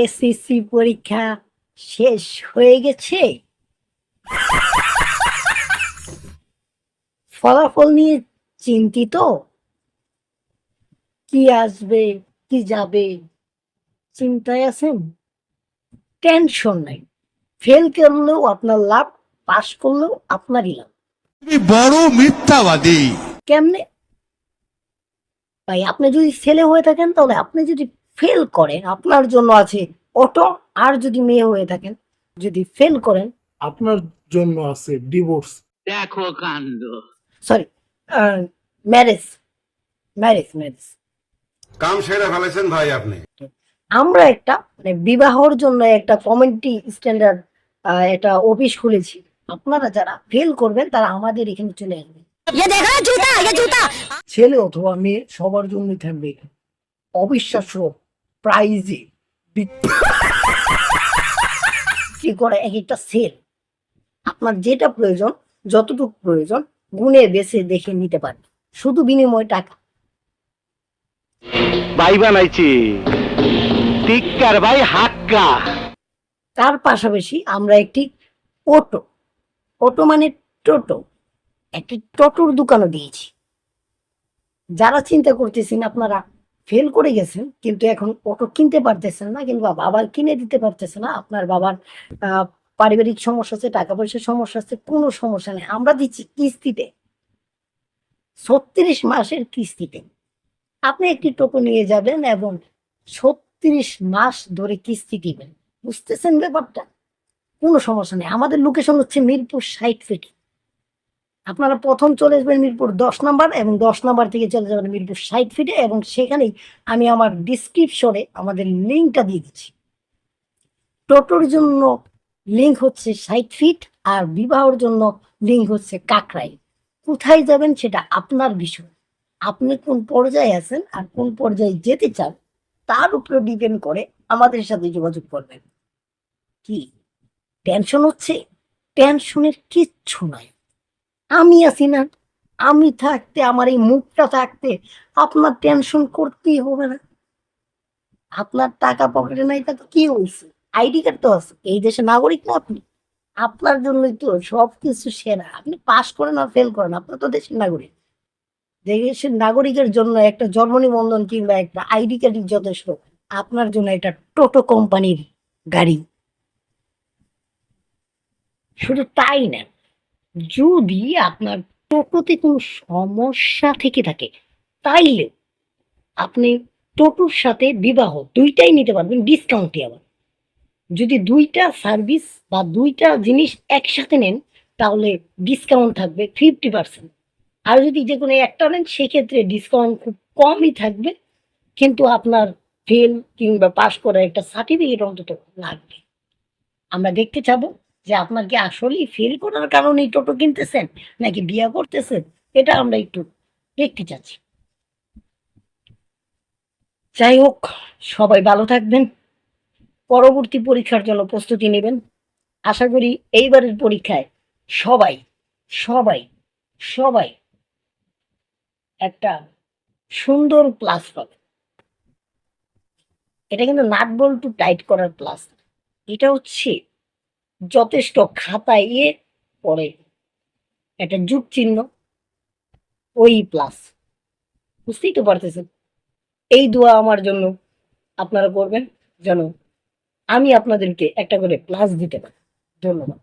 SSC পরীক্ষা শেষ হয়ে গেছে। ফলাফল নিয়ে চিন্তিত। কি আসবে কি যাবে চিন্তায় আছেন? টেনশন নাই। ফেল করলেও আপনার লাভ পাশ করলেও আপনারই লাভ। বড় মিথ্যাবাদী। কেমনে? ভাই আপনি যদি ছেলে হয়ে থাকেন তাহলে আপনি যদি ফেল করেন আপনার জন্য আছে অটো আর যদি মেয়ে হয়ে থাকেন যদি ফেল করেন আপনার জন্য আছে ডিভোর্স দেখো কাণ্ড। সরি ম্যারেজ ম্যারেজ ম্যারেজ কাম সেরে ফেলেছেন ভাই আপনি। আমরা একটা মানে বিবাহর জন্য একটা কমিউনিটি স্ট্যান্ডার্ড একটা অফিস খুলেছি। আপনারা যারা ফেল করবেন তারা আমাদের এখানে চলে আসবেন ছেলে অথবা মেয়ে সবার জন্য থাকবে। অবিশ্বাস্য। প্রাইজে বিক্রি করে এক একটা সেল? আপনার যেটা প্রয়োজন যতটুকু প্রয়োজন গুনে বেছে দেখে নিতে পারেন শুধু বিনিময় টাকা। ভাই বানাইছি। টিক্কার ভাই হাক্কা। তার পাশাপাশি আমরা একটি অটো। অটো মানে টোটো। একটি টোটোর দোকানও দিয়েছি। যারা চিন্তা করতেছেন আপনারা ফেল করে গেছেন, কিন্তু এখন অটো কিনতে পারতেছেন না কিংবা বাবা কিনে দিতে পারতেছে না, আপনার বাবার পারিবারিক সমস্যা আছে, টাকা পয়সার সমস্যা আছে, কোনো সমস্যা নেই। আমরা দিচ্ছি কিস্তিতে। ছত্রিশ মাসের কিস্তিতে। আপনি একটি টোটো নিয়ে যাবেন এবং ছত্রিশ মাস ধরে কিস্তি দিবেন। বুঝতেছেন ব্যাপারটা? কোনো সমস্যা নেই। আমাদের লোকেশন হচ্ছে মিরপুর সাইট ফিট। আপনারা প্রথম চলে আসবেন মিরপুর দশ নাম্বার এবং দশ নাম্বার থেকে চলে যাবেন মিরপুর সাইট ফিটে এবং সেখানেই আমি আমার ডিসক্রিপশনে আমাদের লিঙ্কটা দিয়ে দিচ্ছি। টোটোর জন্য লিঙ্ক হচ্ছে সাইট ফিট আর বিবাহর জন্য লিঙ্ক হচ্ছে কাকরাই কোথায় যাবেন সেটা আপনার বিষয়। আপনি কোন পর্যায়ে আছেন আর কোন পর্যায়ে যেতে চান, তার উপরে ডিপেন্ড করে আমাদের সাথে যোগাযোগ করবেন। কি? টেনশন হচ্ছে? টেনশনের কিচ্ছু নাই। আমি আছি না। আমি থাকতে, আমার এই মুখটা থাকতে আপনার টেনশন করতেই হবে না। আপনার টাকা পকেটে নাই তা তো কি হয়েছে? আইডি কার্ড তো আছে। এই দেশের নাগরিক না আপনি? আপনার জন্যই তো সব কিছু সেরা। আপনি পাস করেন আর ফেল করেন, আপনার তো দেশের নাগরিক। দেশের নাগরিকের জন্য একটা জন্ম নিবন্ধন কিংবা একটা আইডি কার্ডই যথেষ্ট। আপনার জন্য একটা টোটো কোম্পানির গাড়ি। শুধু তাই না। যদি আপনার টোটোতে কোনো সমস্যা থেকে থাকে, তাইলে আপনি টোটোর সাথে বিবাহ দুইটাই নিতে পারবেন ডিসকাউন্টে আবার। যদি দুইটা সার্ভিস বা দুইটা জিনিস একসাথে নেন, তাহলে ডিসকাউন্ট থাকবে ফিফটি পার্সেন্ট আর যদি যে কোনো একটা নেন, সেক্ষেত্রে ডিসকাউন্ট খুব কমই থাকবে, কিন্তু আপনার ফেল কিংবা পাশ করার একটা সার্টিফিকেট অন্তত লাগবে। আমরা দেখতে চাবো যে আপনার কি আসলেই ফেল করার কারণেই টোটো কিনতেছেন নাকি বিয়া করতেছেন, এটা আমরা একটু দেখতে চাচ্ছি। যাই হোক, সবাই ভালো থাকবেন। পরবর্তী পরীক্ষার জন্য প্রস্তুতি নেবেন। আশা করি এইবারের পরীক্ষায় সবাই সবাই সবাই একটা সুন্দর প্লাস পাবে। এটা কিন্তু নাট বল্টু টাইট করার প্লাস এটা হচ্ছে যথেষ্ট খাতায় ইয়ে পড়ে। একটা যুগ চিহ্ন, ওই প্লাস বুঝতেই তো পারতেছেন? এই দোয়া আমার জন্য আপনারা করবেন যেন আমি আপনাদেরকে একটা করে প্লাস দিতে পারি। ধন্যবাদ।